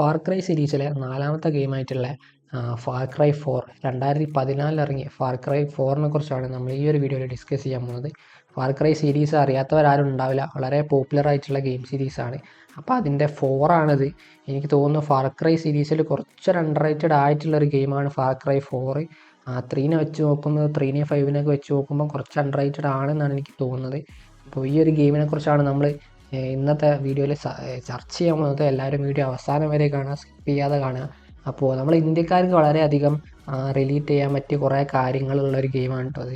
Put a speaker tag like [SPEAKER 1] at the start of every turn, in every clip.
[SPEAKER 1] Far cry സീരീസിലെ നാലാമത്തെ ഗെയിമായിട്ടുള്ള far cry four രണ്ടായിരത്തി പതിനാലിൽ ഇറങ്ങിയ ഫാർ ക്രൈ ഫോറിനെ കുറിച്ചാണ് നമ്മൾ ഈ ഒരു വീഡിയോയിൽ ഡിസ്കസ് ചെയ്യാൻ പോകുന്നത്. ഫാർ ക്രൈ സീരീസ് അറിയാത്തവരാരും ഉണ്ടാവില്ല. വളരെ പോപ്പുലർ ആയിട്ടുള്ള ഗെയിം സീരീസാണ് അപ്പോൾ അതിന്റെ ഫോറാണിത് എനിക്ക് തോന്നുന്നു ഫാർ ക്രൈ സീരീസിൽ കുറച്ച് ആയിട്ടുള്ള ഒരു ഗെയിമാണ് ഫാർ ക്രൈ ഫോറ് ത്രീനെ വെച്ച് നോക്കുമ്പോൾ ത്രീനെ ഫൈവിനൊക്കെ വെച്ച് നോക്കുമ്പോൾ കുറച്ച് അണ്ടർ റേറ്റഡ് ആണെന്നാണ് എനിക്ക് തോന്നുന്നത്. അപ്പോൾ ഈ ഒരു ഗെയിമിനെ കുറിച്ചാണ് നമ്മൾ ഇന്നത്തെ വീഡിയോയിൽ ചർച്ച ചെയ്യാൻ പോകുന്നത് എല്ലാവരും വീഡിയോ അവസാനം വരെ കാണുക സ്കിപ്പ് ചെയ്യാതെ കാണുക. അപ്പോൾ നമ്മൾ ഇന്ത്യക്കാർക്ക് വളരെയധികം റിലീറ്റ് ചെയ്യാൻ പറ്റിയ കുറേ കാര്യങ്ങളുള്ള ഒരു ഗെയിമാണ് കേട്ടോ അത്.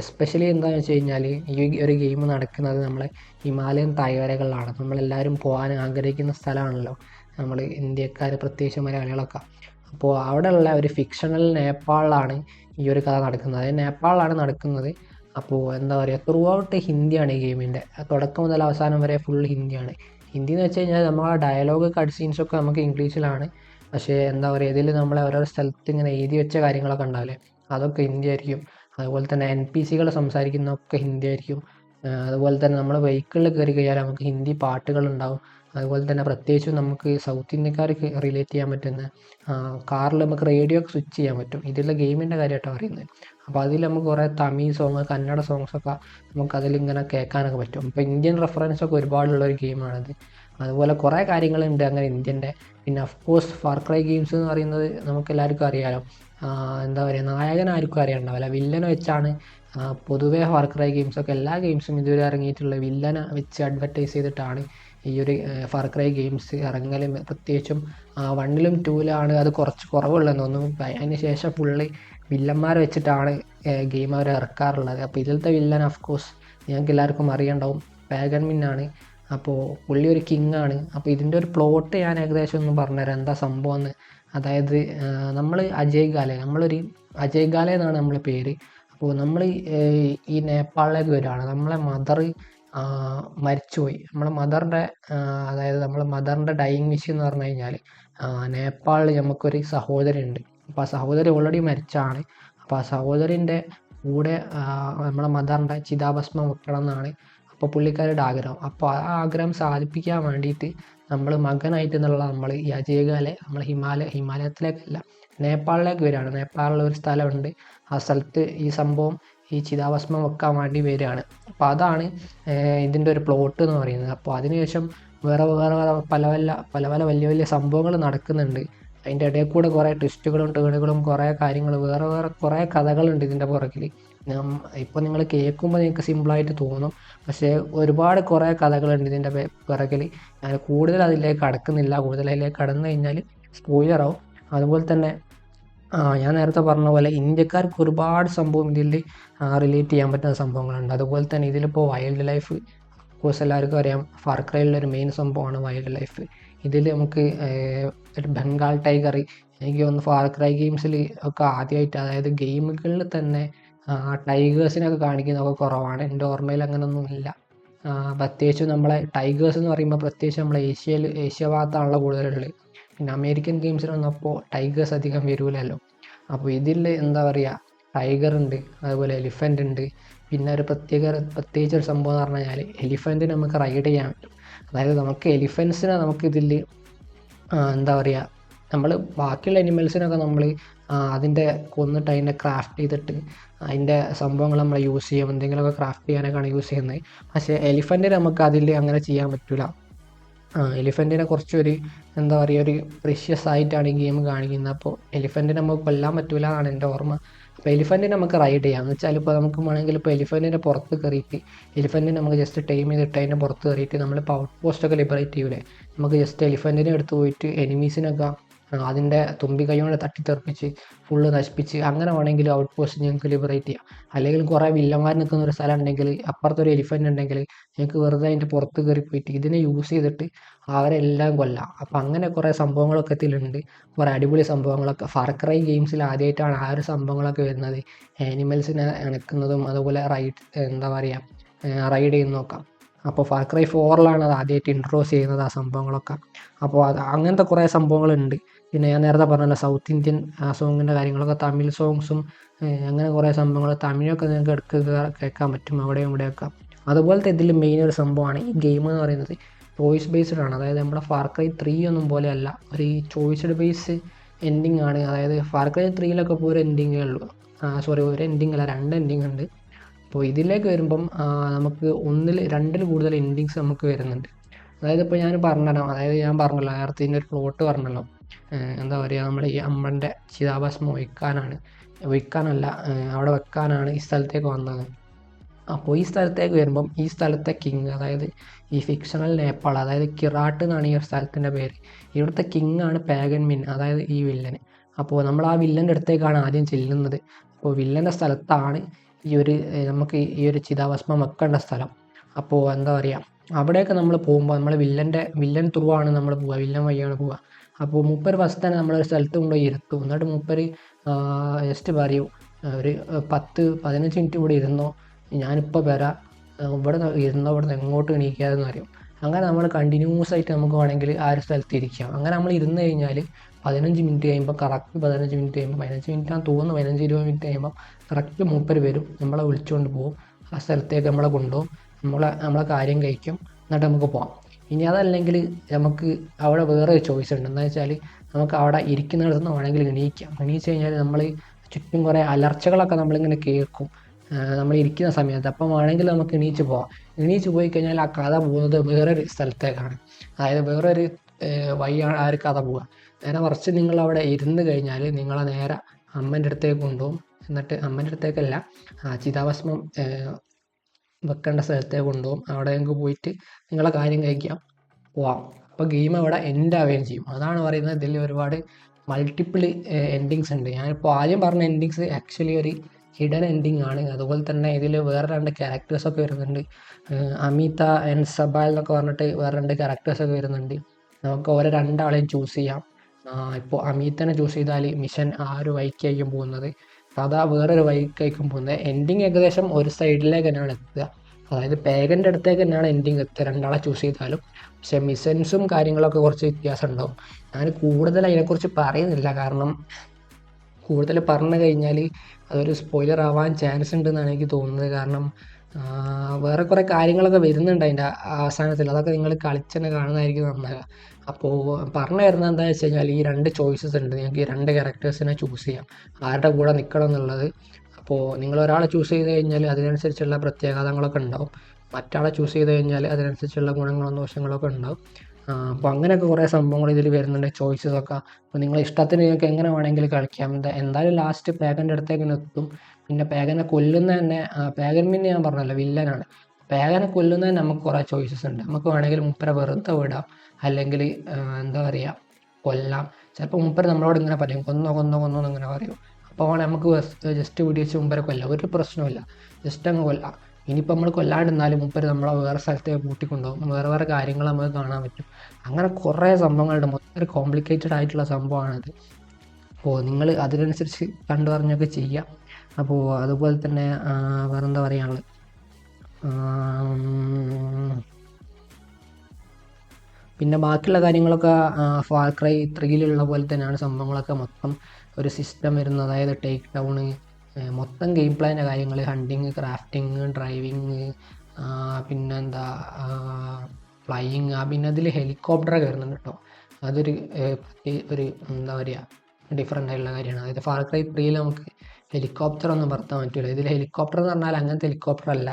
[SPEAKER 1] എസ്പെഷ്യലി എന്താണെന്ന് വെച്ച് കഴിഞ്ഞാൽ ഈ ഒരു ഗെയിം നടക്കുന്നത് നമ്മളെ ഹിമാലയൻ തായ്വരകളിലാണ് നമ്മളെല്ലാവരും പോകാൻ ആഗ്രഹിക്കുന്ന സ്ഥലമാണല്ലോ നമ്മൾ ഇന്ത്യക്കാർ പ്രത്യേകിച്ച് മലയാളികളൊക്കെ. അപ്പോൾ അവിടെയുള്ള ഒരു ഫിക്ഷണൽ നേപ്പാളിലാണ് ഈ ഒരു കഥ നടക്കുന്നത്. അതായത് നേപ്പാളിലാണ് നടക്കുന്നത് അപ്പോൾ എന്താ പറയുക ത്രൂ ഔട്ട് ഹിന്ദിയാണ് ഈ ഗെയിമിന്റെ. തുടക്കം മുതൽ അവസാനം വരെ ഫുൾ ഹിന്ദിയാണ്. ഹിന്ദി എന്ന് വെച്ച് കഴിഞ്ഞാൽ നമ്മളെ ഡയലോഗ് കട്ട് സീൻസൊക്കെ നമുക്ക് ഇംഗ്ലീഷിലാണ്. പക്ഷേ എന്താ പറയുക ഇതിൽ നമ്മളെ ഓരോ സ്ഥലത്ത് ഇങ്ങനെ എഴുതി വെച്ച കാര്യങ്ങളൊക്കെ ഉണ്ടാവില്ലേ അതൊക്കെ ഹിന്ദി ആയിരിക്കും അതുപോലെ തന്നെ എൻ പി സികൾ സംസാരിക്കുന്നതൊക്കെ ഹിന്ദി ആയിരിക്കും അതുപോലെ തന്നെ നമ്മൾ വെഹിക്കിളിൽ കയറി കഴിഞ്ഞാൽ നമുക്ക് ഹിന്ദി പാട്ടുകളുണ്ടാവും അതുപോലെ തന്നെ പ്രത്യേകിച്ചും നമുക്ക് സൗത്ത് ഇന്ത്യക്കാർക്ക് റിലേറ്റ് ചെയ്യാൻ പറ്റുന്ന കാറിൽ നമുക്ക് റേഡിയോ ഒക്കെ സ്വിച്ച് ചെയ്യാൻ പറ്റും. ഇതിലെ ഗെയിമിന്റെ കാര്യമായിട്ടാണ് പറയുന്നത്. അപ്പോൾ അതിൽ നമുക്ക് കുറേ തമിഴ് സോങ് കന്നഡ സോങ്സൊക്കെ നമുക്ക് അതിലിങ്ങനെ കേൾക്കാനൊക്കെ പറ്റും. അപ്പോൾ ഇന്ത്യൻ റെഫറൻസ് ഒക്കെ ഒരുപാടുള്ള ഒരു ഗെയിമാണിത് അതുപോലെ കുറേ കാര്യങ്ങളുണ്ട് അങ്ങനെ ഇന്ത്യന്റെ പിന്നെ ഓഫ് കോഴ്സ് ഫർക്രൈ ഗെയിംസ് എന്ന് പറയുന്നത് നമുക്ക് എല്ലാവർക്കും അറിയാലോ. എന്താ പറയുക നായകൻ ആർക്കും അറിയണ്ടാവില്ല. വില്ലനെ വെച്ചാണ് പൊതുവേ ഫർക്രൈ ഗെയിംസ് ഒക്കെ എല്ലാ ഗെയിംസും ഇതുവരെ ഇറങ്ങിയിട്ടുള്ള വില്ലനെ വെച്ച് അഡ്വർടൈസ് ചെയ്തിട്ടാണ് ഈ ഒരു ഫർക്രൈ ഗെയിംസ് ഇറങ്ങലും. പ്രത്യേകിച്ചും വണ്ണിലും ടൂവിലാണ് അത് കുറച്ച് കുറവുള്ളതെന്ന് തോന്നുന്നു. അതിന് ശേഷം ഫുള്ള് വില്ലന്മാരെ വെച്ചിട്ടാണ് ഗെയിം അവർ ഇറക്കാറുള്ളത്. അപ്പോൾ ഇതിലത്തെ വില്ലൻ ഓഫ് കോഴ്സ് ഞങ്ങൾക്ക് എല്ലാവർക്കും അറിയണ്ടാവും. പാഗൻ മിന്നാണ് അപ്പോൾ പുള്ളി ഒരു കിങ് ആണ്. അപ്പോൾ ഇതിന്റെ ഒരു പ്ലോട്ട് ഞാൻ ഏകദേശം ഒന്ന് പറഞ്ഞുതരാം. എന്താ സംഭവം എന്ന് അതായത് നമ്മൾ അജയ് ഗാലെ നമ്മളൊരു അജയ് ഗാലെ എന്നാണ് നമ്മളെ പേര്. അപ്പോൾ നമ്മൾ ഈ നേപ്പാളിലേക്ക് വരികയാണ്. നമ്മളെ മദർ മരിച്ചുപോയി. നമ്മളെ മദറിന്റെ അതായത് നമ്മളെ മദറിന്റെ ഡൈയിങ് വിഷ് എന്ന് പറഞ്ഞു കഴിഞ്ഞാൽ നേപ്പാളിൽ നമുക്കൊരു സഹോദരി ഉണ്ട് അപ്പോൾ ആ സഹോദരി ഓൾറെഡി മരിച്ചാണ്. അപ്പോൾ ആ സഹോദരിന്റെ കൂടെ നമ്മുടെ മദറിന്റെ ചിതാഭസ്മം വെക്കണം എന്നാണ് അപ്പോൾ പുള്ളിക്കാരുടെ ആഗ്രഹം. അപ്പോൾ ആ ആഗ്രഹം സാധിപ്പിക്കാൻ വേണ്ടിയിട്ട് നമ്മൾ മകനായിട്ട് എന്നുള്ള നമ്മൾ അജയകാലെ നമ്മൾ ഹിമാലയ ഹിമാലയത്തിലേക്കല്ല നേപ്പാളിലേക്ക് വരികയാണ്. നേപ്പാളിലെ ഒരു സ്ഥലമുണ്ട്. ആ സ്ഥലത്ത് ഈ സംഭവം ഈ ചിതാഭസ്മം വെക്കാൻ വേണ്ടി വരികയാണ്. അപ്പോൾ അതാണ് ഇതിന്റെ ഒരു പ്ലോട്ട് എന്ന് പറയുന്നത്. അപ്പോൾ അതിനുശേഷം വേറെ വേറെ പല പല പല പല വലിയ വലിയ സംഭവങ്ങൾ നടക്കുന്നുണ്ട്. അതിന്റെ ഇടയിൽ കൂടെ കുറേ ട്വിസ്റ്റുകളും ടേണുകളും കുറേ കാര്യങ്ങൾ വേറെ വേറെ കുറേ കഥകളുണ്ട് ഇതിന്റെ പുറകിൽ ഞാൻ ഇപ്പോൾ നിങ്ങൾ കേൾക്കുമ്പോൾ നിങ്ങൾക്ക് സിമ്പിളായിട്ട് തോന്നും. പക്ഷേ ഒരുപാട് കുറേ കഥകളുണ്ട് ഇതിന്റെ പിറകിൽ ഞാൻ കൂടുതൽ അതിലേക്ക് കടക്കുന്നില്ല കൂടുതൽ അതിലേക്ക് കടന്നു കഴിഞ്ഞാൽ സ്പോയിലറാവും അതുപോലെ തന്നെ ഞാൻ നേരത്തെ പറഞ്ഞ പോലെ ഇന്ത്യക്കാർക്ക് ഒരുപാട് സംഭവം ഇതിൽ റിലേറ്റ് ചെയ്യാൻ പറ്റുന്ന സംഭവങ്ങളുണ്ട്. അതുപോലെ തന്നെ ഇതിലിപ്പോൾ വൈൽഡ് ലൈഫ് കോഴ്സ് എല്ലാവർക്കും അറിയാം. ഫർക്രയിലുള്ള ഒരു മെയിൻ സംഭവമാണ് വൈൽഡ് ലൈഫ് ഇതിൽ നമുക്ക് ബംഗാൾ ടൈഗർ എനിക്ക് തോന്നുന്നു ഫാർക്രൈ ഗെയിംസിൽ ഒക്കെ ആദ്യമായിട്ട് അതായത് ഗെയിമുകളിൽ തന്നെ ടൈഗേഴ്സിനൊക്കെ കാണിക്കുന്നതൊക്കെ കുറവാണ്. എന്റെ ഓർമ്മയിൽ അങ്ങനെയൊന്നും ഇല്ല. പ്രത്യേകിച്ച് നമ്മളെ ടൈഗേഴ്സ് എന്ന് പറയുമ്പോൾ പ്രത്യേകിച്ച് നമ്മളെ ഏഷ്യയിൽ ഏഷ്യ ഭാഗത്താണല്ലോ കൂടുതലുള്ളത്. പിന്നെ അമേരിക്കൻ ഗെയിംസിൽ വന്നപ്പോൾ ടൈഗേഴ്സ് അധികം വരൂലല്ലോ. അപ്പോൾ ഇതിൽ എന്താ പറയുക ടൈഗർ ഉണ്ട് അതുപോലെ എലിഫന്റ് ഉണ്ട്. പിന്നെ ഒരു പ്രത്യേക പ്രത്യേകിച്ച് ഒരു സംഭവം എന്ന് പറഞ്ഞു കഴിഞ്ഞാൽ എലിഫന്റിന് നമുക്ക് റൈഡ് ചെയ്യാൻ പറ്റും. അതായത് നമുക്ക് എലിഫൻസിനെ നമുക്കിതിൽ എന്താ പറയുക നമ്മൾ ബാക്കിയുള്ള അനിമൽസിനൊക്കെ നമ്മൾ അതിന്റെ കൊന്നിട്ട് അതിന്റെ ക്രാഫ്റ്റ് ചെയ്തിട്ട് അതിന്റെ സംഭവങ്ങൾ നമ്മൾ യൂസ് ചെയ്യും. എന്തെങ്കിലുമൊക്കെ ക്രാഫ്റ്റ് ചെയ്യാനൊക്കെയാണ് യൂസ് ചെയ്യുന്നത്. പക്ഷേ എലിഫന്റിനെ നമുക്ക് അതിൽ അങ്ങനെ ചെയ്യാൻ പറ്റില്ല എലിഫന്റിനെ കുറച്ചൊരു എന്താ പറയുക ഒരു പ്രിഷ്യസ് ആയിട്ടാണ് ഈ ഗെയിം കാണിക്കുന്നത്. അപ്പോൾ എലിഫന്റിനെ നമുക്ക് കൊല്ലാൻ പറ്റില്ല എന്നാണ് എന്റെ ഓർമ്മ. അപ്പോൾ എലിഫന്റിനെ നമുക്ക് റൈഡ് ചെയ്യാം. എന്ന് വെച്ചാൽ ഇപ്പോൾ നമുക്ക് വേണമെങ്കിൽ ഇപ്പോൾ എലിഫന്റിന്റെ പുറത്ത് കയറിയിട്ട് എലിഫന്റിനെ നമുക്ക് ജസ്റ്റ് ടൈം ചെയ്തിട്ട് അതിന്റെ പുറത്ത് കയറിയിട്ട് നമ്മൾ ഔട്ട് പോസ്റ്റൊക്കെ ലിബറേറ്റ് ചെയ്യൂലേ? നമുക്ക് ജസ്റ്റ് എലിഫന്റിനെ എടുത്ത് പോയിട്ട് എനിമീസിനൊക്കെ അതിന്റെ തുമ്പി കൈ കൊണ്ട് തട്ടിത്തെറിപ്പിച്ച് ഫുള്ള് നശിപ്പിച്ച് അങ്ങനെ വേണമെങ്കിൽ ഔട്ട് പോസ്റ്റ് ഞങ്ങൾക്ക് ലിബറേറ്റ് ചെയ്യാം. അല്ലെങ്കിൽ കുറേ വില്ലന്മാർ നിൽക്കുന്ന ഒരു സ്ഥലം ഉണ്ടെങ്കിൽ അപ്പുറത്തൊരു എലിഫന്റ് ഉണ്ടെങ്കിൽ ഞങ്ങൾക്ക് വെറുതെ അതിന്റെ പുറത്ത് കയറി പോയിട്ട് ഇതിനെ യൂസ് ചെയ്തിട്ട് അവരെല്ലാം കൊല്ലാം. അപ്പം അങ്ങനെ കുറേ സംഭവങ്ങളൊക്കെ ഇതിലുണ്ട്. കുറേ അടിപൊളി സംഭവങ്ങളൊക്കെ. ഫർക്രൈ ഗെയിംസിൽ ആദ്യമായിട്ടാണ് ആ ഒരു സംഭവങ്ങളൊക്കെ വരുന്നത്. ആനിമൽസിനെ ഇണക്കുന്നതും അതുപോലെ റൈഡ് എന്താ പറയുക റൈഡ് ചെയ്യുന്ന നോക്കാം അപ്പോൾ ഫാർ ക്രൈ ഫോറിലാണ് അത് ആദ്യമായിട്ട് ഇൻട്രോസ് ചെയ്യുന്നത് ആ സംഭവങ്ങളൊക്കെ. അപ്പോൾ അത് അങ്ങനത്തെ കുറേ സംഭവങ്ങളുണ്ട്. പിന്നെ ഞാൻ നേരത്തെ പറഞ്ഞല്ലോ സൗത്ത് ഇന്ത്യൻ സോങ്ങിന്റെ കാര്യങ്ങളൊക്കെ തമിഴ് സോങ്സും അങ്ങനെ കുറേ സംഭവങ്ങൾ തമിഴൊക്കെ നിങ്ങൾക്ക് എടുക്കുക കേൾക്കാൻ പറ്റും അവിടെയും ഇവിടെയൊക്കെ. അതുപോലത്തെ ഇതിൽ മെയിൻ ഒരു സംഭവമാണ് ഈ ഗെയിം എന്ന് പറയുന്നത്. ചോയ്സ് ബേസ്ഡ് ആണ്. അതായത് നമ്മുടെ ഫാർക്കൈ ത്രീ ഒന്നും പോലെയല്ല ഒരു ചോയ്സ്ഡ് ബേസ് എൻഡിങ് ആണ്. അതായത് ഫാർക്കൈ ത്രീയിലൊക്കെ ഇപ്പോൾ ഒരു എൻഡിങ്ങേ ഉള്ളൂ. സോറി ഒരു എൻഡിങ് അല്ല രണ്ട് എൻഡിങ് ഉണ്ട്. അപ്പോൾ ഇതിലേക്ക് വരുമ്പം നമുക്ക് ഒന്നിൽ രണ്ടിൽ കൂടുതൽ എൻഡിങ്സ് നമുക്ക് വരുന്നുണ്ട്. അതായത് ഇപ്പോൾ ഞാൻ പറഞ്ഞല്ലോ അതായത് ഞാൻ പറഞ്ഞല്ലോ നേരത്തെ ഇതിന്റെ ഒരു പ്ലോട്ട് പറഞ്ഞല്ലോ. എന്താ പറയുക നമ്മുടെ ഈ അമ്മന്റെ ചിതാഭസ്മം ഒഴിക്കാനാണ്. ഒഴിക്കാനല്ല അവിടെ വെക്കാനാണ് ഈ സ്ഥലത്തേക്ക് വന്നത്. അപ്പോൾ ഈ സ്ഥലത്തേക്ക് വരുമ്പം ഈ സ്ഥലത്തെ കിങ് അതായത് ഈ ഫിക്ഷണൽ നേപ്പാൾ അതായത് കിറാട്ട് എന്നാണ് ഈ ഒരു സ്ഥലത്തിന്റെ പേര്. ഇവിടുത്തെ കിങ് ആണ് പാഗൻ മിൻ അതായത് ഈ വില്ലന് അപ്പോൾ നമ്മൾ ആ വില്ലന്റെ അടുത്തേക്കാണ് ആദ്യം ചെല്ലുന്നത്. അപ്പോൾ വില്ലന്റെ സ്ഥലത്താണ് ഈ ഒരു നമുക്ക് ഈ ഒരു ചിതാഭസ്മം വെക്കേണ്ട സ്ഥലം. അപ്പോൾ എന്താ പറയുക അവിടെയൊക്കെ നമ്മൾ പോകുമ്പോൾ നമ്മൾ വില്ലന്റെ വില്ലൻ ത്രൂ ആണ് നമ്മൾ പോവുക വില്ലൻ വഴിയാണ് പോവുക. അപ്പോൾ മൂപ്പർ ഫസ്റ്റ് തന്നെ നമ്മളൊരു സ്ഥലത്ത് കൊണ്ടുപോയി ഇരുത്തും. എന്നിട്ട് മൂപ്പർ ജസ്റ്റ് പറയൂ ഒരു പത്ത് പതിനഞ്ച് മിനിറ്റ് ഇവിടെ ഇരുന്നോ ഞാനിപ്പോൾ വരാം. ഇവിടെ ഇരുന്നോ ഇവിടെ നിന്ന് എങ്ങോട്ട് എണീക്കാതെന്ന് പറയും. അങ്ങനെ നമ്മൾ കണ്ടിന്യൂസ് ആയിട്ട് നമുക്ക് വേണമെങ്കിൽ ആ ഒരു സ്ഥലത്ത് ഇരിക്കാം. അങ്ങനെ നമ്മൾ ഇരുന്ന് കഴിഞ്ഞാൽ പതിനഞ്ച് മിനിറ്റ് കഴിയുമ്പോൾ കറക്റ്റ് പതിനഞ്ച് മിനിറ്റ് കഴിയുമ്പോൾ പതിനഞ്ച് മിനിറ്റ് ആണെന്ന് തോന്നുന്നു പതിനഞ്ച് ഇരുപത് മിനിറ്റ് കഴിയുമ്പോൾ കറക്റ്റ് മൂപ്പർ വരും. നമ്മളെ വിളിച്ചുകൊണ്ട് പോകും ആ സ്ഥലത്തേക്ക് നമ്മളെ കൊണ്ടുപോകും നമ്മളെ നമ്മളെ കാര്യം കഴിക്കും. എന്നിട്ട് നമുക്ക് പോകാം ഇനി അതല്ലെങ്കിൽ നമുക്ക് അവിടെ വേറെ ചോയ്സ് ഉണ്ട്. എന്താ വെച്ചാൽ നമുക്ക് അവിടെ ഇരിക്കുന്നിടത്ത് നിന്ന് വേണമെങ്കിൽ എണീക്കാം. എണീച്ച് കഴിഞ്ഞാൽ നമ്മൾ ചുറ്റും കുറേ അലർച്ചകളൊക്കെ നമ്മളിങ്ങനെ കേൾക്കും. നമ്മൾ ഇരിക്കുന്ന സമയത്ത്. അപ്പം വേണമെങ്കിൽ നമുക്ക് എണീച്ച് പോവാം. എണീച്ച് പോയി കഴിഞ്ഞാൽ ആ കഥ പോകുന്നത് വേറൊരു സ്ഥലത്തേക്കാണ്. അതായത് വേറൊരു വഴിയാണ് ആ ഒരു കഥ പോവുക. നേരെ കുറച്ച് നിങ്ങൾ അവിടെ ഇരുന്ന് കഴിഞ്ഞാൽ നിങ്ങളെ നേരെ അമ്മന്റെ അടുത്തേക്ക് കൊണ്ടുപോകും. എന്നിട്ട് അമ്മന്റെ അടുത്തേക്കല്ല ചിതാഭസ്മം വെക്കേണ്ട സ്ഥലത്തേക്ക് കൊണ്ടുപോകും. അവിടെ പോയിട്ട് നിങ്ങളെ കാര്യം കഴിക്കാം. പോവാം. അപ്പോൾ ഗെയിം അവിടെ എൻഡ് ആവുകയും ചെയ്യും. അതാണ് പറയുന്നത് ഇതിൽ ഒരുപാട് മൾട്ടിപ്പിൾ എൻഡിങ്സ് ഉണ്ട്. ഞാനിപ്പോൾ ആദ്യം പറഞ്ഞ എൻഡിങ്സ് ആക്ച്വലി ഒരു ഹിഡൻ എൻഡിങ് ആണ്. അതുപോലെ തന്നെ ഇതിൽ വേറെ രണ്ട് ക്യാരക്ടേഴ്സൊക്കെ വരുന്നുണ്ട്. അമിത ആൻഡ് സബാൽ എന്നൊക്കെ പറഞ്ഞിട്ട് വേറെ രണ്ട് ക്യാരക്ടേഴ്സൊക്കെ വരുന്നുണ്ട്. നമുക്ക് ഓരോ രണ്ടാളെയും ചൂസ് ചെയ്യാം. ഇപ്പോൾ അമിതനെ ചൂസ് ചെയ്താൽ മിഷൻ ആ ഒരു വഴിക്കായിരിക്കും പോകുന്നത്? കഥ വേറൊരു വഴിക്കായിരിക്കും പോകുന്നത് എൻഡിങ് ഏകദേശം ഒരു സൈഡിലേക്ക് തന്നെയാണ് എത്തുക. അതായത് പേഗന്റെ അടുത്തേക്ക് തന്നെയാണ് എൻഡിങ് എത്തുക. രണ്ടാളെ ചൂസ് ചെയ്താലും. പക്ഷെ മിസൻസും കാര്യങ്ങളൊക്കെ കുറച്ച് വ്യത്യാസം ഉണ്ടാവും. ഞാൻ കൂടുതൽ അതിനെക്കുറിച്ച് പറയുന്നില്ല. കാരണം കൂടുതൽ പറഞ്ഞു കഴിഞ്ഞാൽ അതൊരു സ്പോയിലർ ആവാൻ ചാൻസ് ഉണ്ടെന്നാണ് എനിക്ക് തോന്നുന്നത്. കാരണം വേറെ കുറേ കാര്യങ്ങളൊക്കെ വരുന്നുണ്ട് അതിന്റെ അവസാനത്തിൽ. അതൊക്കെ നിങ്ങൾ കളിച്ചെന്നെ കാണുന്നതായിരിക്കും നന്നാവുക. അപ്പോൾ പറഞ്ഞു വരുന്നത് എന്താ വെച്ച് കഴിഞ്ഞാൽ ഈ രണ്ട് ചോയ്സസ് ഉണ്ട്. നിങ്ങൾക്ക് ഈ രണ്ട് ക്യാരക്ടേഴ്സിനെ ചൂസ് ചെയ്യാം. ആരുടെ കൂടെ നിൽക്കണം എന്നുള്ളത്. അപ്പോൾ നിങ്ങൾ ഒരാളെ ചൂസ് ചെയ്ത് കഴിഞ്ഞാൽ അതിനനുസരിച്ചുള്ള പ്രത്യേകതകളൊക്കെ ഉണ്ടാവും. മറ്റാളെ ചൂസ് ചെയ്ത് കഴിഞ്ഞാൽ അതിനനുസരിച്ചുള്ള ഗുണങ്ങളും ദോഷങ്ങളൊക്കെ ഉണ്ടാവും. അപ്പോൾ അങ്ങനെയൊക്കെ കുറേ സംഭവങ്ങൾ ഇതിൽ വരുന്നുണ്ട് ചോയ്സസ് ഒക്കെ. അപ്പോൾ നിങ്ങളെ ഇഷ്ടത്തിന് നിങ്ങൾക്ക് എങ്ങനെ വേണമെങ്കിലും കളിക്കാം. എന്താ എന്തായാലും ലാസ്റ്റ് പാഗന്റെ അടുത്തേക്ക് തന്നെ എത്തും. പിന്നെ പേഗനെ കൊല്ലുന്ന തന്നെ പേഗൻ പിന്നെ ഞാൻ പറഞ്ഞല്ലോ വില്ലനാണ്. പേഗനെ തന്നെ നമുക്ക് കുറേ ചോയ്സസ് ഉണ്ട്. നമുക്ക് വേണമെങ്കിൽ മുപ്പരെ വെറുതെ വിടാം. അല്ലെങ്കിൽ എന്താ പറയുക കൊല്ലാം. ചിലപ്പോൾ മുപ്പര് നമ്മളോട് ഇങ്ങനെ പറയും കൊന്നോ കൊന്നോ കൊന്നോ എന്നിങ്ങനെ പറയും. അപ്പോൾ വേണേൽ നമുക്ക് ജസ്റ്റ് പിടിച്ച് മുമ്പരെ കൊല്ലാം. ഒരു പ്രശ്നമില്ല ജസ്റ്റ് അങ്ങ് കൊല്ലാം. ഇനിയിപ്പോൾ നമ്മൾ കൊല്ലാണ്ടിരുന്നാലും മുപ്പര് നമ്മളെ വേറെ സ്ഥലത്തേക്ക് കൂട്ടിക്കൊണ്ടുപോകും. വേറെ വേറെ കാര്യങ്ങൾ നമുക്ക് കാണാൻ പറ്റും. അങ്ങനെ കുറേ സംഭവങ്ങളുണ്ട്. മൊത്തം ഒരു കോംപ്ലിക്കേറ്റഡ് ആയിട്ടുള്ള സംഭവമാണത്. അപ്പോൾ നിങ്ങൾ അതിനനുസരിച്ച് കണ്ടു പറഞ്ഞൊക്കെ ചെയ്യാം. അപ്പോൾ അതുപോലെ തന്നെ വേറെന്താ പറയാനുള്ളത് പിന്നെ ബാക്കിയുള്ള കാര്യങ്ങളൊക്കെ ഫാൾക്രൈ ത്രീയിലുള്ള പോലെ തന്നെയാണ് സംഭവങ്ങളൊക്കെ മൊത്തം ഒരു സിസ്റ്റം വരുന്നത്. അതായത് ടേക്ക് ഡൗണ് മൊത്തം ഗെയിം പ്ലാന്റെ കാര്യങ്ങൾ ഹണ്ടിങ് ക്രാഫ്റ്റിങ് ഡ്രൈവിങ് പിന്നെന്താ ഫ്ലൈയിങ് പിന്നെ അതിൽ ഹെലികോപ്റ്ററൊക്കെ വരുന്നുണ്ട് കേട്ടോ. അതൊരു ഒരു എന്താ പറയുക ഡിഫറെന്റ് ആയിട്ടുള്ള കാര്യമാണ്. അതായത് ഫാർ ക്രൈ ത്രീയിൽ നമുക്ക് ഹെലികോപ്റ്റർ ഒന്നും പറത്താൻ പറ്റില്ല ഇതിൽ ഹെലികോപ്റ്റർ എന്ന് പറഞ്ഞാൽ അങ്ങനത്തെ ഹെലികോപ്റ്റർ അല്ല.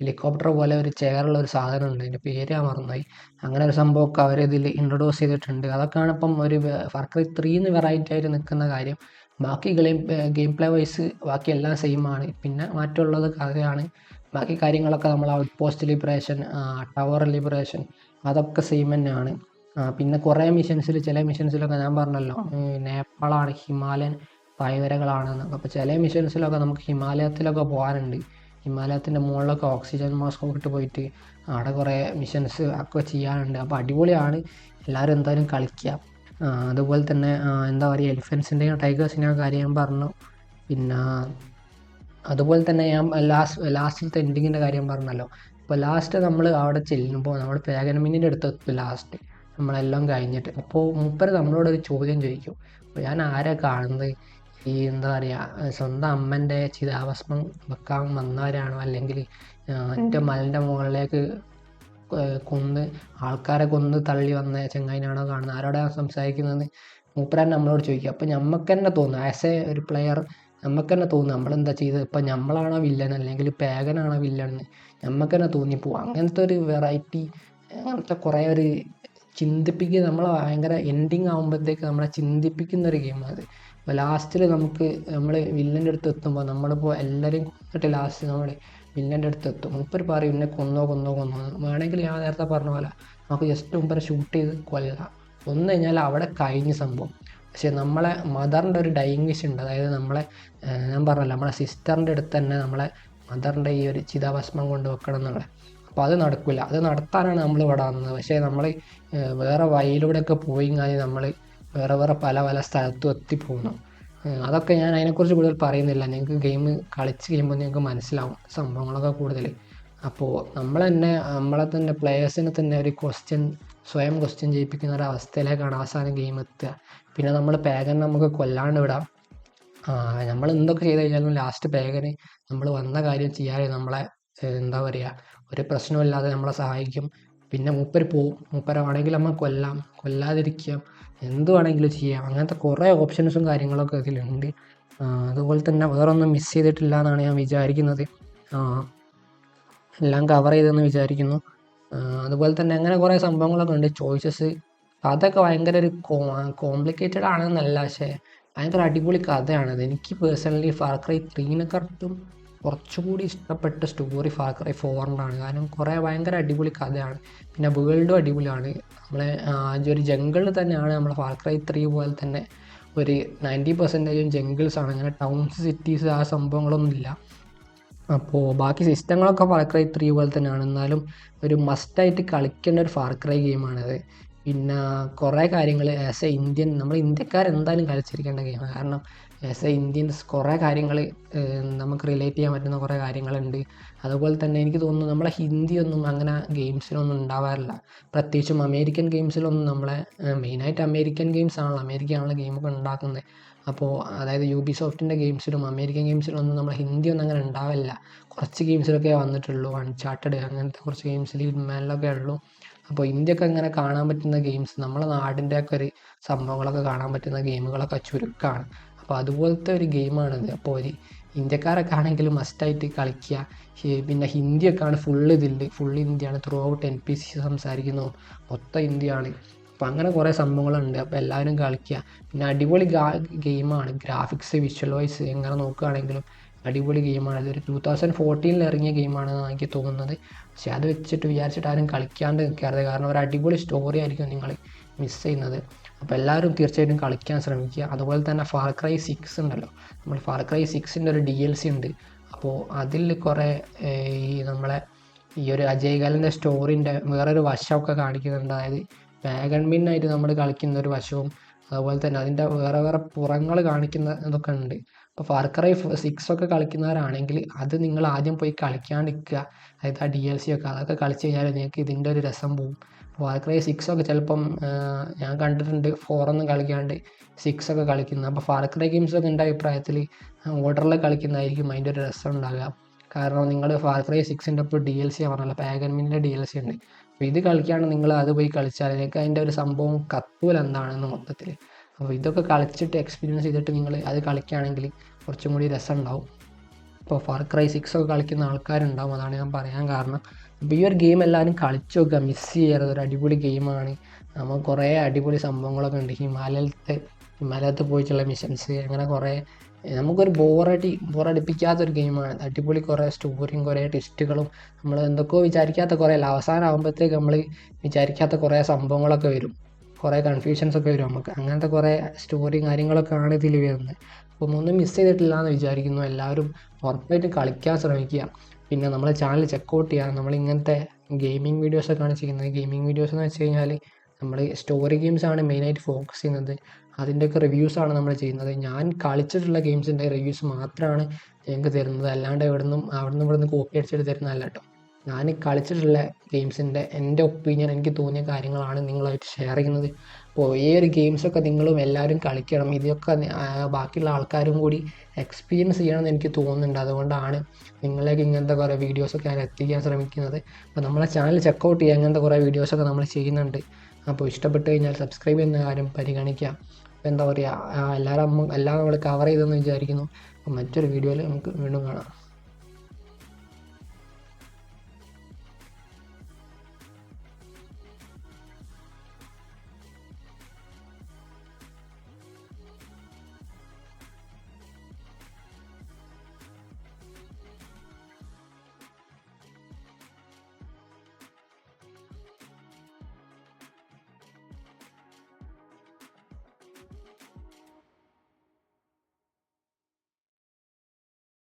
[SPEAKER 1] ഹെലികോപ്റ്റർ പോലെ ഒരു ചെയറുള്ള ഒരു സാധനം ഉണ്ട്. അതിന്റെ പേര് ഞാൻ മറന്നുപോയി. അങ്ങനെ ഒരു സംഭവമൊക്കെ അവർ ഇതിൽ ഇൻട്രൊഡ്യൂസ് ചെയ്തിട്ടുണ്ട്. അതൊക്കെയാണ് ഇപ്പം ഒരു ഫാർ ക്രൈ ത്രീന്ന് വെറൈറ്റി ആയിട്ട് നിൽക്കുന്ന കാര്യം. ബാക്കി ഗെയിം ഗെയിം പ്ലേ വൈസ് ബാക്കി എല്ലാം സെയിം ആണ്. പിന്നെ മാറ്റമുള്ളത് കഥയാണ്. ബാക്കി കാര്യങ്ങളൊക്കെ നമ്മൾ out post liberation tower liberation അതൊക്കെ സെയിം തന്നെയാണ്. പിന്നെ കുറേ മിഷൻസിൽ ചില മിഷൻസിലൊക്കെ ഞാൻ പറഞ്ഞല്ലോ നേപ്പാളാണ് ഹിമാലയൻ താഴ്വരകളാണെന്ന് അപ്പോൾ ചില മിഷൻസിലൊക്കെ നമുക്ക് ഹിമാലയത്തിലൊക്കെ പോകാനുണ്ട്. ഹിമാലയത്തിന്റെ മുകളിലൊക്കെ ഓക്സിജൻ മാസ്ക് ഒക്കെ ഇട്ട് പോയിട്ട് അവിടെ കുറേ മിഷൻസ് ഒക്കെ ചെയ്യാനുണ്ട്. അപ്പോൾ അടിപൊളിയാണ്. എല്ലാവരും എന്തായാലും കളിക്കുക. അതുപോലെ തന്നെ എന്താ പറയുക എലിഫൻസിന്റെയും ടൈഗേഴ്സിന്റെയും കാര്യം ഞാൻ പറഞ്ഞു. പിന്നെ അതുപോലെ തന്നെ ഞാൻ ലാസ്റ്റ് ലാസ്റ്റിലത്തെ എൻഡിങ്ങിന്റെ കാര്യം പറഞ്ഞല്ലോ. അപ്പോൾ ലാസ്റ്റ് നമ്മൾ അവിടെ ചെല്ലുമ്പോൾ നമ്മൾ പേഗനമിനിന്റെ അടുത്ത് എത്തും ലാസ്റ്റ് നമ്മളെല്ലാം കഴിഞ്ഞിട്ട്. അപ്പോൾ മൂപ്പർ നമ്മളോട് ഒരു ചോദ്യം ചോദിക്കും. ഞാൻ ആരാ കാണുന്നത്? ഈ എന്താ പറയുക സ്വന്തം അമ്മന്റെ ചിതാഭസ്മം വെക്കാൻ വന്നവരാണോ? അല്ലെങ്കിൽ എന്റെ മലന്റെ മുകളിലേക്ക് കൊന്ന് ആൾക്കാരെ കൊന്ന് തള്ളി വന്ന ചെങ്ങായിനാണോ കാണുന്നത്? ആരോടാണ് സംസാരിക്കുന്നത്? മൂപ്പരാൻ നമ്മളോട് ചോദിക്കുക. അപ്പോൾ നമുക്ക് തന്നെ തോന്നും ആസ് എ ഒരു പ്ലെയർ നമുക്ക് തന്നെ തോന്നും നമ്മളെന്താ ചെയ്തത്? ഇപ്പം നമ്മളാണോ വില്ലൻ അല്ലെങ്കിൽ പേഗനാണോ വില്ലൻ നമുക്ക് തന്നെ തോന്നിപ്പോവും. അങ്ങനത്തെ ഒരു വെറൈറ്റി അങ്ങനത്തെ കുറേ ഒരു ചിന്തിപ്പിക്കുക നമ്മളെ ഭയങ്കര എൻഡിങ് ആകുമ്പോഴത്തേക്ക് നമ്മളെ ചിന്തിപ്പിക്കുന്ന ഒരു ഗെയിമാണ് അത് അപ്പോൾ ലാസ്റ്റിൽ നമുക്ക് നമ്മൾ വില്ലന്റെ അടുത്ത് എത്തുമ്പോൾ നമ്മളിപ്പോൾ എല്ലാവരെയും കൊന്നിട്ട് ലാസ്റ്റ് നമ്മൾ വില്ലന്റെ അടുത്ത് എത്തും. മൂപ്പർ പറയും എന്നെ കൊന്നോ കൊന്നോ കൊന്നോ. വേണമെങ്കിൽ ഞാൻ നേരത്തെ പറഞ്ഞ പോലെ നമുക്ക് ജസ്റ്റ് മുമ്പരെ ഷൂട്ട് ചെയ്ത് കൊല്ലാം. കൊന്നു കഴിഞ്ഞാൽ അവിടെ കഴിഞ്ഞ സംഭവം. പക്ഷേ നമ്മളെ മദറിന്റെ ഒരു ഡൈയിങ് വിഷ് ഉണ്ട്. അതായത് നമ്മളെ ഞാൻ പറഞ്ഞല്ലോ നമ്മളെ സിസ്റ്ററിന്റെ അടുത്ത് തന്നെ നമ്മളെ മദറിന്റെ ഈ ഒരു ചിതാഭസ്മം കൊണ്ട് വെക്കണം എന്നുള്ളത് അപ്പോൾ അത് നടക്കില്ല അത് നടത്താനാണ് നമ്മൾ ഇവിടെ വന്നത് പക്ഷേ നമ്മൾ വേറെ വഴിയിലൂടെയൊക്കെ പോയി കഴിഞ്ഞാൽ നമ്മൾ വേറെ വേറെ പല പല സ്ഥലത്തും എത്തിപ്പോകുന്നു ഏർ അതൊക്കെ ഞാൻ അതിനെക്കുറിച്ച് കൂടുതൽ പറയുന്നില്ല. നിങ്ങൾക്ക് ഗെയിം കളിച്ച് കഴിയുമ്പോൾ നിങ്ങൾക്ക് മനസ്സിലാവും സംഭവങ്ങളൊക്കെ കൂടുതൽ അപ്പോൾ നമ്മൾ തന്നെ നമ്മളെ തന്നെ പ്ലെയേഴ്സിനെ തന്നെ ഒരു ക്വസ്റ്റ്യൻ സ്വയം ക്വസ്റ്റ്യൻ ചെയ്യിപ്പിക്കുന്ന ഒരു അവസ്ഥയിലേക്കാണ് അവസാനം ഗെയിം എത്തുക. പിന്നെ നമ്മൾ പേഗനെ നമുക്ക് കൊല്ലാണ്ട് വിടാം. നമ്മൾ എന്തൊക്കെ ചെയ്ത് കഴിഞ്ഞാലും ലാസ്റ്റ് പേഗന് നമ്മൾ വന്ന കാര്യം ചെയ്യാതെ നമ്മളെ എന്താ പറയുക ഒരു പ്രശ്നമില്ലാതെ നമ്മളെ സഹായിക്കും. പിന്നെ മൂപ്പര് പോവും. മൂപ്പരാണെങ്കിൽ നമ്മൾ കൊല്ലാം. കൊല്ലാതിരിക്കാം. എന്ത് വേണമെങ്കിലും ചെയ്യാം. അങ്ങനത്തെ കുറേ ഓപ്ഷൻസും കാര്യങ്ങളൊക്കെ ഇതിലുണ്ട്. അതുപോലെ തന്നെ വേറൊന്നും മിസ് ചെയ്തിട്ടില്ല എന്നാണ് ഞാൻ വിചാരിക്കുന്നത്. എല്ലാം കവർ ചെയ്തെന്ന് വിചാരിക്കുന്നു. അതുപോലെ തന്നെ അങ്ങനെ കുറേ സംഭവങ്ങളൊക്കെ ഉണ്ട്. ചോയ്സസ് അതൊക്കെ ഭയങ്കര ഒരു കോംപ്ലിക്കേറ്റഡ് ആണെന്നല്ല പക്ഷേ ഭയങ്കര അടിപൊളി കഥയാണത് എനിക്ക് പേഴ്സണലി ഫാർക്രൈ ത്രീനെക്കാട്ടും കുറച്ചുകൂടി ഇഷ്ടപ്പെട്ട സ്റ്റോറി ഫാർ ക്രൈ ഫോറിനാണ് കാരണം കുറേ ഭയങ്കര അടിപൊളി കഥയാണ്. പിന്നെ വേൾഡും അടിപൊളിയാണ്. നമ്മളെ ഒരു ജംഗിൾ തന്നെയാണ് നമ്മളെ ഫാർ ക്രൈ ത്രീ പോലെ തന്നെ ഒരു നയന്റി പെർസെന്റേജും ജംഗിൾസാണ് അങ്ങനെ ടൗൺസ് സിറ്റീസ് ആ സംഭവങ്ങളൊന്നുമില്ല അപ്പോൾ ബാക്കി സിസ്റ്റങ്ങളൊക്കെ ഫാർക്രൈ ത്രീ പോലെ തന്നെയാണ്. എന്നാലും ഒരു മസ്റ്റായിട്ട് കളിക്കേണ്ട ഒരു ഫാർക്രൈ ഗെയിമാണത് പിന്നെ കുറേ കാര്യങ്ങൾ ആസ് എ ഇന്ത്യൻ നമ്മൾ ഇന്ത്യക്കാർ എന്തായാലും കളിച്ചിരിക്കേണ്ട ഗെയിമാണ് കാരണം ആസ് എ ഇന്ത്യൻസ് കുറേ കാര്യങ്ങൾ നമുക്ക് റിലേറ്റ് ചെയ്യാൻ പറ്റുന്ന കുറേ കാര്യങ്ങളുണ്ട്. അതുപോലെ തന്നെ എനിക്ക് തോന്നുന്നു നമ്മളെ ഹിന്ദിയൊന്നും അങ്ങനെ ഗെയിംസിലൊന്നും ഉണ്ടാവാറില്ല. പ്രത്യേകിച്ചും അമേരിക്കൻ ഗെയിംസിലൊന്നും നമ്മളെ മെയിനായിട്ട് അമേരിക്കൻ ഗെയിംസ് ആണല്ലോ അമേരിക്കയാണല്ലോ ഗെയിമൊക്കെ ഉണ്ടാക്കുന്നത്. അപ്പോൾ അതായത് യു ബി സോഫ്റ്റിന്റെ ഗെയിംസിലും അമേരിക്കൻ ഗെയിംസിലൊന്നും നമ്മളെ ഹിന്ദിയൊന്നും അങ്ങനെ ഉണ്ടാവില്ല. കുറച്ച് ഗെയിംസിലൊക്കെ വന്നിട്ടുള്ളൂ അൺചാർട്ടഡ് അങ്ങനത്തെ കുറച്ച് ഗെയിംസിൽ ഹിറ്റ്മാനിലൊക്കെ ഉള്ളൂ. അപ്പോൾ ഇന്ത്യയൊക്കെ ഇങ്ങനെ കാണാൻ പറ്റുന്ന ഗെയിംസ് നമ്മളെ നാടിന്റെയൊക്കെ ഒരു സംഭവങ്ങളൊക്കെ കാണാൻ പറ്റുന്ന ഗെയിമുകളൊക്കെ ചുരുക്കമാണ് അപ്പോൾ അതുപോലത്തെ ഒരു ഗെയിമാണത് അപ്പോൾ ഒരു ഇന്ത്യക്കാരൊക്കെ ആണെങ്കിൽ മസ്റ്റായിട്ട് കളിക്കുക പിന്നെ ഹിന്ദിയൊക്കെ ആണ് ഫുള്ള് ഇതിൽ ഫുൾ ഹിന്ദിയാണ് throughout N P C സംസാരിക്കുന്നു. മൊത്തം ഹിന്ദിയാണ് അപ്പോൾ അങ്ങനെ കുറേ സംഭവങ്ങളുണ്ട്. അപ്പോൾ എല്ലാവരും കളിക്കുക പിന്നെ അടിപൊളി ഗെയിമാണ് ഗ്രാഫിക്സ് വിഷ്വൽ വൈസ് എങ്ങനെ നോക്കുകയാണെങ്കിലും അടിപൊളി ഗെയിമാണ് അതൊരു ടൂ തൗസൻഡ് ഫോർട്ടീനിൽ ഇറങ്ങിയ ഗെയിമാണെന്നാണ് എനിക്ക് തോന്നുന്നത്. പക്ഷേ അത് വെച്ചിട്ട് വിചാരിച്ചിട്ട് ആരും കളിക്കാണ്ട് നിൽക്കാറുണ്ട് കാരണം ഒരു അടിപൊളി സ്റ്റോറി ആയിരിക്കും നിങ്ങൾ മിസ് ചെയ്യുന്നത്. അപ്പോൾ എല്ലാവരും തീർച്ചയായിട്ടും കളിക്കാൻ ശ്രമിക്കുക. അതുപോലെ തന്നെ ഫാർ ക്രൈ സിക്സ് ഉണ്ടല്ലോ. നമ്മൾ ഫാർ ക്രൈ സിക്സിന്റെ ഒരു ഡി എൽ സി ഉണ്ട്. അപ്പോൾ അതിൽ കുറേ ഈ നമ്മളെ ഈ ഒരു അജയ് കാലിന്റെ സ്റ്റോറിന്റെ വേറൊരു വശമൊക്കെ കാണിക്കുന്നുണ്ട്. അതായത് വാഗൺ മിന്നായിട്ട് നമ്മൾ കളിക്കുന്ന ഒരു വശവും അതുപോലെ തന്നെ അതിന്റെ വേറെ വേറെ പുറങ്ങൾ കാണിക്കുന്ന ഇതൊക്കെ ഉണ്ട്. അപ്പോൾ ഫാർ ക്രൈ സിക്സ് ഒക്കെ കളിക്കുന്നവരാണെങ്കിൽ അത് നിങ്ങൾ ആദ്യം പോയി കളിക്കാണ്ടിരിക്കുക. അതായത് ആ ഡി എൽ സി ഒക്കെ അതൊക്കെ കളിച്ച് കഴിഞ്ഞാൽ നിങ്ങൾക്ക് ഇതിന്റെ ഒരു രസം പോവും. ഫാർ ക്രൈ സിക്സ് ഒക്കെ ചിലപ്പം ഞാൻ കണ്ടിട്ടുണ്ട് ഫോറൊന്നും കളിക്കാണ്ട് സിക്സ് ഒക്കെ കളിക്കുന്നത് അപ്പോൾ ഫാർക്രൈ ഗെയിംസൊക്കെ എന്റെ അഭിപ്രായത്തിൽ ഓർഡറിൽ കളിക്കുന്നതായിരിക്കും അതിന്റെ ഒരു രസം ഉണ്ടാകുക കാരണം നിങ്ങൾ ഫാർക്രൈ സിക്സിന്റെ ഇപ്പോൾ ഡി എൽ സി പറഞ്ഞല്ലോ പാഗൻമിന്റെ ഡി എൽ സി ഉണ്ട് അപ്പോൾ ഇത് കളിക്കുകയാണ് നിങ്ങൾ അത് പോയി കളിച്ചാൽ നിങ്ങൾക്ക് അതിന്റെ ഒരു സംഭവം കത്തൂല എന്താണെന്ന് മൊത്തത്തിൽ അപ്പോൾ ഇതൊക്കെ കളിച്ചിട്ട് എക്സ്പീരിയൻസ് ചെയ്തിട്ട് നിങ്ങൾ അത് കളിക്കുകയാണെങ്കിൽ കുറച്ചും കൂടി രസം ഉണ്ടാവും ഇപ്പോൾ ഫാർക്രൈ സിക്സ് ഒക്കെ കളിക്കുന്ന ആൾക്കാരുണ്ടാവും അതാണ് ഞാൻ പറയാൻ കാരണം. അപ്പോൾ ഈ ഒരു ഗെയിം എല്ലാവരും കളിച്ചു നോക്കുക മിസ് ചെയ്യരുത്. ഒരു അടിപൊളി ഗെയിമാണ് നമ്മൾ കുറേ അടിപൊളി സംഭവങ്ങളൊക്കെ ഉണ്ട്. ഹിമാലയത്തെ ഹിമാലയത്ത് പോയിട്ടുള്ള മിഷൻസ് അങ്ങനെ കുറേ. നമുക്കൊരു ബോറടി ബോറടിപ്പിക്കാത്തൊരു ഗെയിമാണ് അടിപൊളി കുറേ സ്റ്റോറിയും കുറേ ട്വിസ്റ്റുകളും നമ്മൾ എന്തൊക്കെയോ വിചാരിക്കാത്ത കുറേ അല്ല. അവസാനം ആകുമ്പോഴത്തേക്ക് നമ്മൾ വിചാരിക്കാത്ത കുറേ സംഭവങ്ങളൊക്കെ വരും. കുറേ കൺഫ്യൂഷൻസ് ഒക്കെ വരും നമുക്ക്. അങ്ങനത്തെ കുറേ സ്റ്റോറിയും കാര്യങ്ങളൊക്കെ ആണ് ഇതിൽ വരുന്നത്. അപ്പം ഒന്നും മിസ് ചെയ്തിട്ടില്ല എന്ന് വിചാരിക്കുന്നു. എല്ലാവരും ഉറപ്പായിട്ട് കളിക്കാൻ ശ്രമിക്കുക. പിന്നെ നമ്മളെ ചാനൽ ചെക്കൗട്ട് ചെയ്യുക നമ്മൾ ഇങ്ങനത്തെ ഗെയിമിംഗ് വീഡിയോസൊക്കെയാണ് ചെയ്യുന്നത്. ഗെയിമിംഗ് വീഡിയോസ് എന്ന് വെച്ച് കഴിഞ്ഞാൽ നമ്മൾ സ്റ്റോറി ഗെയിംസാണ് മെയിനായിട്ട് ഫോക്കസ് ചെയ്യുന്നത്. അതിന്റെയൊക്കെ റിവ്യൂസാണ് നമ്മൾ ചെയ്യുന്നത്. ഞാൻ കളിച്ചിട്ടുള്ള ഗെയിംസിന്റെ റിവ്യൂസ് മാത്രമാണ് ഞങ്ങൾക്ക് തരുന്നത്. അല്ലാണ്ട് ഇവിടെ നിന്നും അവിടെ നിന്ന് ഇവിടെ നിന്ന് കോപ്പി അടിച്ചിട്ട് തരുന്നതല്ല കേട്ടോ ഞാൻ കളിച്ചിട്ടുള്ള ഗെയിംസിന്റെ എന്റെ ഒപ്പീനിയൻ എനിക്ക് തോന്നിയ കാര്യങ്ങളാണ് നിങ്ങളായിട്ട് ഷെയർ ചെയ്യുന്നത്. അപ്പോൾ ഈ ഒരു ഗെയിംസൊക്കെ നിങ്ങളും എല്ലാവരും കളിക്കണം. ഇതൊക്കെ ബാക്കിയുള്ള ആൾക്കാരും കൂടി എക്സ്പീരിയൻസ് ചെയ്യണമെന്ന് എനിക്ക് തോന്നുന്നുണ്ട്. അതുകൊണ്ടാണ് നിങ്ങളിലേക്ക് ഇങ്ങനത്തെ കുറേ വീഡിയോസൊക്കെ ഞാൻ എത്തിക്കാൻ ശ്രമിക്കുന്നത്. അപ്പോൾ നമ്മളെ ചാനൽ ചെക്കൗട്ട് ചെയ്യുക അങ്ങനത്തെ കുറേ വീഡിയോസൊക്കെ നമ്മൾ ചെയ്യുന്നുണ്ട്. അപ്പോൾ ഇഷ്ടപ്പെട്ട് കഴിഞ്ഞാൽ സബ്സ്ക്രൈബ് ചെയ്യുന്ന കാര്യം പരിഗണിക്കുക അപ്പോൾ എന്താ പറയുക എല്ലാവരും എല്ലാം നമ്മൾ കവർ ചെയ്തെന്ന് വിചാരിക്കുന്നു. അപ്പോൾ മറ്റൊരു വീഡിയോയിൽ നമുക്ക് വീണ്ടും കാണാം.